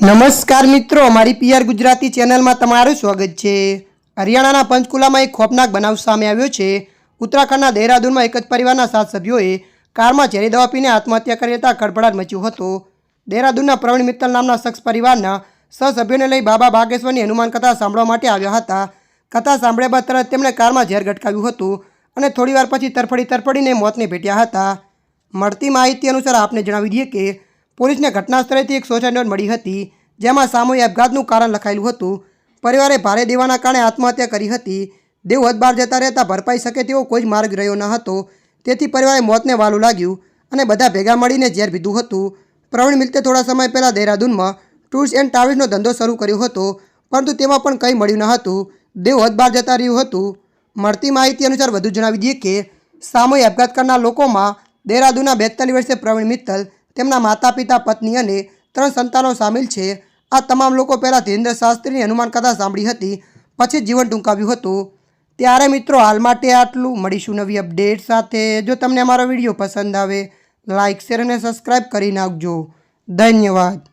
નમસ્કાર મિત્રો, અમારી પીઆર ગુજરાતી ચેનલમાં તમારું સ્વાગત છે. હરિયાણાના પંચકુલામાં એક ખોફનાક બનાવ સામે આવ્યો છે. ઉત્તરાખંડના દહેરાદૂનમાં એક જ પરિવારના સાત સભ્યોએ કારમાં ઝેરી દવા પીને આત્મહત્યા કરી હતા. કડપડાટ મચ્યો હતો. દહેરાદૂનના પ્રવીણ મિત્તલ નામના શખ્સ પરિવારના સભ્યોને લઈ બાબા બાગેશ્વરની હનુમાન કથા સાંભળવા માટે આવ્યા હતા. કથા સાંભળ્યા બાદ તરત તેમણે કારમાં ઝેર ગટકાવ્યું હતું અને થોડીવાર પછી તરફડી તરફડીને મોતને ભેટ્યા હતા. મળતી માહિતી અનુસાર આપને જણાવી દઈએ કે પોલીસને ઘટનાસ્થળેથી એક સોસાયટી મળી હતી, જેમાં સામૂહિક આપઘાતનું કારણ લખાયેલું હતું. પરિવારે ભારે દેવાના કારણે આત્મહત્યા કરી હતી. દેવ હદ બહાર જતા રહેતા ભરપાઈ શકે તેવો કોઈ જ માર્ગ રહ્યો ન હતો. તેથી પરિવારે મોતને વાલું લાગ્યું અને બધા ભેગા મળીને ઝેર પીધું હતું. પ્રવીણ મિત્તે થોડા સમય પહેલાં દહેરાદૂનમાં ટૂર્સ એન્ડ ટ્રાવેલ્સનો ધંધો શરૂ કર્યો હતો, પરંતુ તેમાં પણ કંઈ મળ્યું ન હતું. દેવ હદ બહાર જતા રહ્યું હતું. મળતી માહિતી અનુસાર વધુ જણાવી દઈએ કે, સામૂહિક આપઘાત કરનાર લોકોમાં દહેરાદૂનના બેતાલીસ વર્ષે પ્રવીણ મિત્તલ તેમના માતા પિતા પત્ની અને ત્રણ સંતાનો સામેલ છે. આ તમામ લોકો પહેલાં ધીરેન્દ્ર શાસ્ત્રીની હનુમાન કથા સાંભળી હતી, પછી જીવન ટૂંકાવ્યું હતું. ત્યારે મિત્રો, હાલ માટે આટલું. મળીશું નવી અપડેટ સાથે. જો તમને અમારો વીડિયો પસંદ આવે લાઇક શેર અને સબસ્ક્રાઈબ કરી નાખજો. ધન્યવાદ.